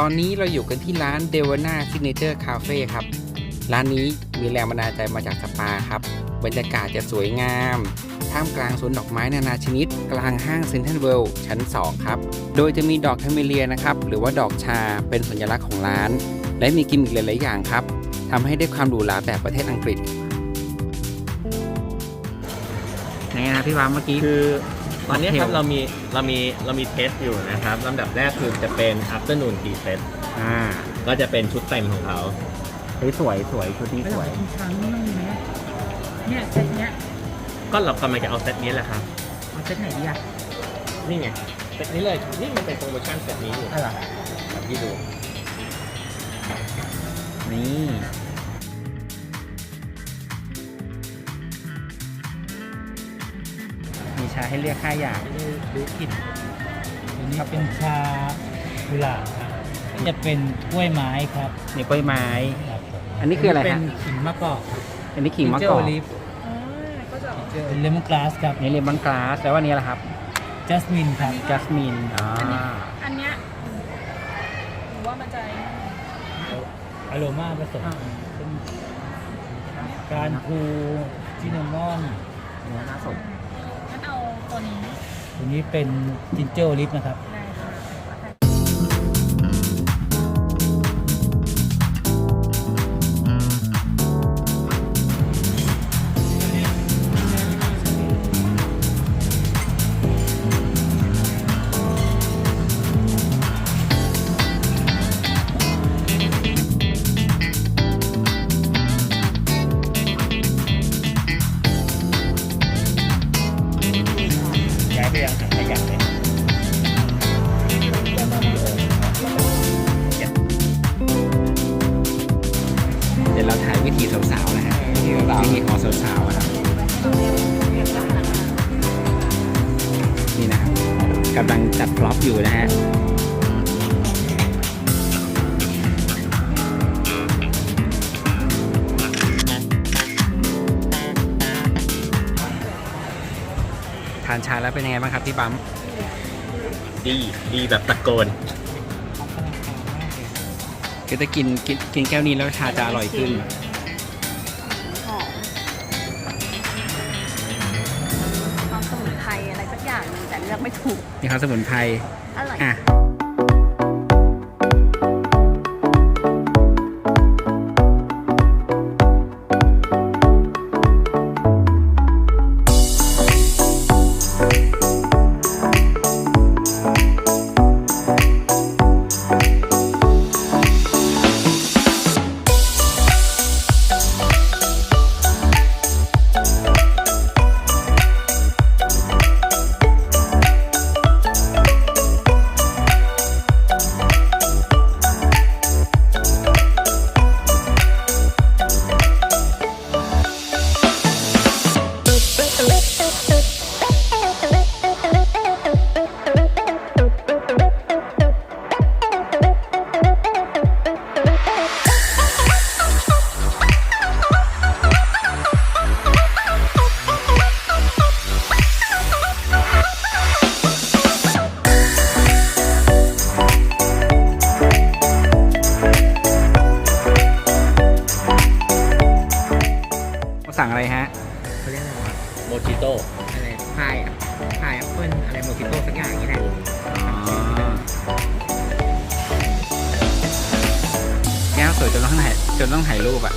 ตอนนี้เราอยู่กันที่ร้านเดวาน่าซิ g เนเจอร์คาเฟ่ครับ ร้านนี้มีแรงบันดาลใจมาจากสปาครับ บรรยากาศจะสวยงาม ท่ามกลางสวนดอกไม้นานาชนิด กลางห้างเซ็นทรัลเวิลด์ชั้น 2 ครับ โดยจะมีดอกแคเมเลียนะครับ หรือว่าดอกชาเป็นสัญลักษณ์ของร้าน และมีกิมมิคหลาย ๆ อย่างครับทำให้ได้ความหรูหราแบบประเทศอังกฤษไงนะพี่วามเมื่อกี้คือ ตอนนี้ครับ Cocktail เรามีเรามีเรามีเทสอยู่นะครับลำดับแรกคือจะเป็น afternoon tea set อ่าก็จะเป็นชุดเต็มของเขาเฮ้ยสวยสวยชุดนี้สวยครั้งนึงนะเนี่ยเซตเนี้ยก็เรากำลังจะเอาเซตนี้แหละครับเอาเซตไหนดีอะนี่ไงเซตนี้เลยนี่มันเป็นโปรโมชั่นเซตนี้อยู่อะไรแบบที่ดูนี่ ชาให้เลือก 5 อย่างดูกลิ่นอันนี้เป็นชากุหลาบครับก็จะเป็นกล้วยไม้ครับนี่กล้วยไม้ ครับผมอันนี้คืออะไรเป็ฮะนขิงมะกอกครับอันนี้ขิงมะกอกลิฟเป็นเลมอนกลาสครับนี่เลมอนกราสแล้ววันนี้ล่ะครับจัสมินครับจัสมินอ่าอันเนี้ยหรือว่ามันจะอโรมาผสมเป็นการพูจินนามอนน่าสนงั้นเอา ตัวนี้ตัวนี้เป็นจินเจอร์ลิฟนะครับ กำลังจัดพร็อพอยู่นะฮะทานชาแล้วเป็นยังไงบ้างครับพี่ปั๊มดีดีแบบตะโกนคือจะกินกินกินแก้วนี้แล้วชาจะอร่อยขึ้น เลือกไม่ถูก มีความสมุนไพรอร่อย อะ อะไรพายอะพายแอปเปิ้ลอะไรโมจิโต้สักอย่างนี้แหละแก้วสวยจนต้องถ่ายจนต้องถ่ายรูปอะ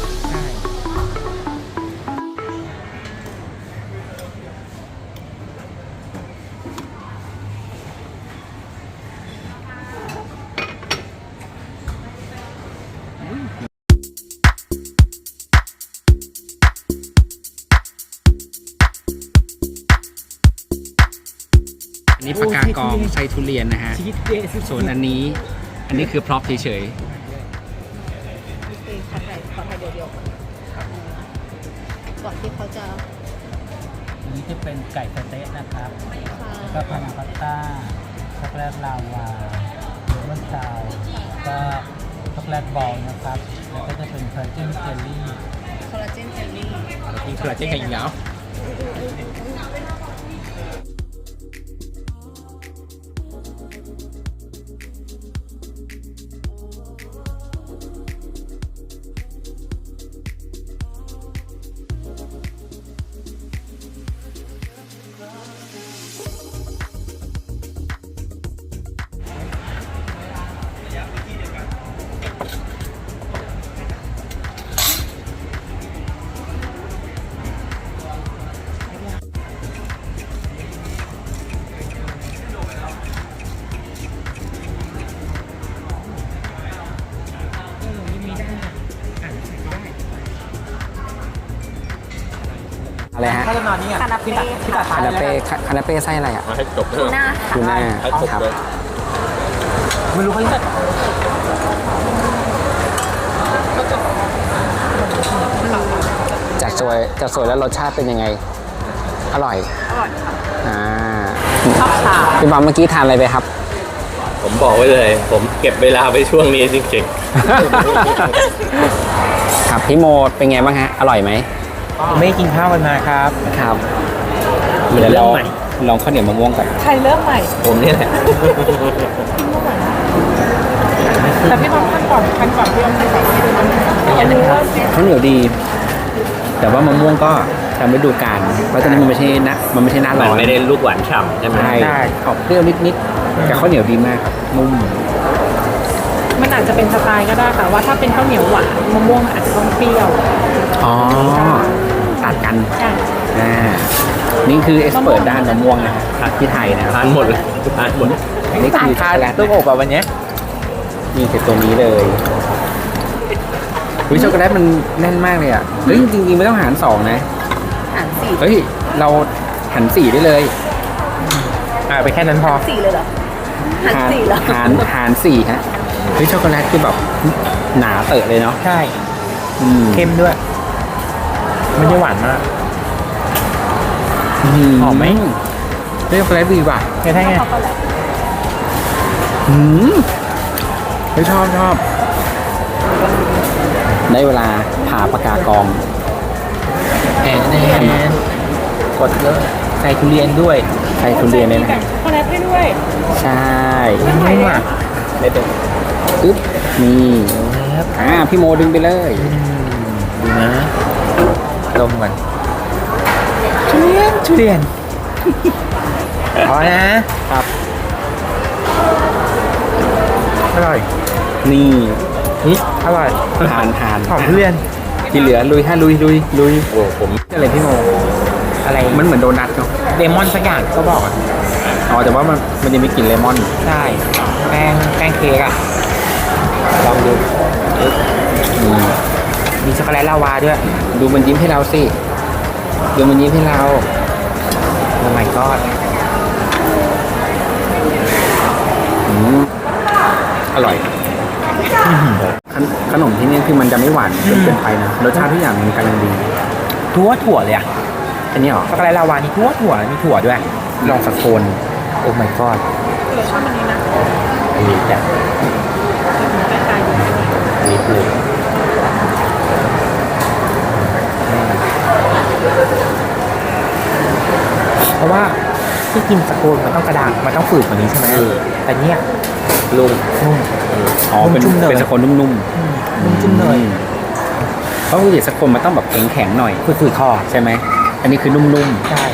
อันนี้ปากกากองไส้ทุเรียนนะฮะ ชีสเดย์สุดส่วนอันนี้ อันนี้คือพร็อพเฉยขอถ่ายขอถ่ายเดียวๆก่อนที่เขาจะอันนี้จะเป็นไก่สะเต๊ะนะครับค่ะก็พานาคอตต้าช็อกโกแลตลาวาเลมอนซาวก็ช็อกโกแลตบอลนะครับ แล้วก็จะเป็นคอลลาเจนเจลลี่คอลลาเจนเจลลี่ๆที่คอลลาเจนกันอีกแล้ว นอนนี่อะคานาเป้ ที่ตัดค่ะคานาเป้คานาเป้ไส้อะไรอะมาให้จบทูน่าค่ะ ทูน่าให้ครบครับเลยไม่รู้เขาเรียกจัดสวยจัดสวยแล้วรสชาติเป็นยังไง อร่อย อร่อยค่ะอ่าชอบชาพี่บอมเมื่อกี้ทานอะไรไปครับ ผมบอกไว้เลย ผมเก็บเวลาไปช่วงนี้จริงครับพี่โมเป็นไงบ้างฮะ อร่อยไหม ไม่กินข้าวกันมาครับครับๆเดี๋ยวเราใหม่ลองข้าวเหนียวมะม่วงก่อนใครเริ่มใหม่ ผมนี่แหละแต่พี่บอมขั้นก่อนขั้นก่อนพี่บอมขั้นก่อนอันนี้เริ่มสิข้าวเหนียวดี แต่ว่ามะม่วงก็ตามฤดูกาลเพราะตอนนี้มันไม่ใช่หนะมันไม่ใช่หน้ามัร้นอนไม่ได้ลูกหวานฉ่ำใช่ไหมใช่ได้ออกเปรี้ยวนิดๆแต่ข้าวเหนียวดีมากครับนุ่มมันอาจจะเป็นสไตล์ก็ได้ค่ะว่าถ้าเป็นข้าวเหนียวหวานมะม่วงอาจจะต้องเปรี้ยวอ๋อ ตัดกันใช่อ่านี่คือเอ็กซ์เปิดด้านมะม่วงนะครับที่ไทยนะครับทานหมดเลยทานหมดนี่คือช็อกโกแลตลูกอบแบบวันเนี้ยนี่คือตัวนี้เลยวิช็อกโกแลตมันแน่นมากเลยอะเฮ้ยจริงๆไม่ต้องหารสองนะหารสี่เฮ้ยเราหันสี่ได้เลย อ่าไปแค่นั้นพอสี่เลยเหรอหารสี่เหรอหารหารสี่ฮะเฮ้ยช็อกโกแลตคือแบบหนาเตอะเลยเนาะใช่อืมเข้มด้วย ไม่ได้หวานมากหอมไหมเฮ้ยช็อกโกแลตดีว่ะแค่ได้ไงช็อกโกแลตอืมเฮ้ยชอบชอบ ได้เวลาผ่าปากกากองแอนแอนกดเลยใส่ทุเรียนด้วย ใส่ทุเรียนเลยนะฮะช็อกโกแลตให้ด้วย ใช่นุ่มอะได้เป็นปึ๊บนี่อ่าพี่โมดึงไปเลยดูนะ ดมก่อนทุเรียนทุเรียนพอนะครับ อร่อยนี่อืมอร่อยทานทานหอมทุเรียนที่เหลือลุยฮะลุยลุยลุยโอ้ผมอะไรพี่โมอะไรมันเหมือนโดนัทเนาะเลมอนสักอย่างก็บอกอะอ๋อแต่ว่ามันมันยังมีกลิ่นเลมอนใช่แป้งแป้งเค้กอะลองดูอืม มีช็อกโกแลตลาวาด้วย ดูมันยิ้มให้เราสิ ดูมันยิ้มให้เรา โอ้ my god อืมอร่อยขนขนมที่นี่คือมันจะไม่หวานจนเกินไปนะ รสชาติทุกอย่างมันกำลังดี ทั่วถั่วเลยอะ อันนี้เหรอช็อกโกแลตลาวานี่ทั่วถั่วมีถั่วด้วย ลองสักโคน โอ้ my god เราชอบอันนี้นะอันนี้แต่ใกล้ๆดูอันนี้คือ เพราะว่าที่กินสโคนมันต้องกระดาษมันต้องฝืดกว่านี้ใช่ไหมแต่เนี้ยลุงนุ่ม อ๋อ เป็น นุ่มๆเลยเป็นสกคนนุ่มนุ่มจุ้มเนยๆเพราะปกติสกคนมันต้องแบบแข็งๆหน่อยฝืดๆคอใช่ไหม อันนี้คือนุ่มใช่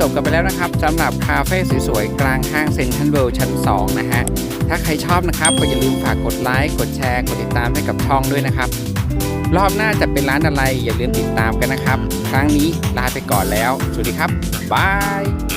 จบกันไปแล้วนะครับสำหรับคาเฟ่สวยๆ กลางห้างเซ็นทรัลเวิลด์ชั้น 2 นะฮะ ถ้าใครชอบนะครับ ก็อย่าลืมฝากกดไลค์ กดแชร์ กดติดตามให้กับช่องด้วยนะครับ รอบหน้าจะเป็นร้านอะไรอย่าลืมติดตามกันนะครับ ครั้งนี้ลาไปก่อนแล้ว สวัสดีครับบาย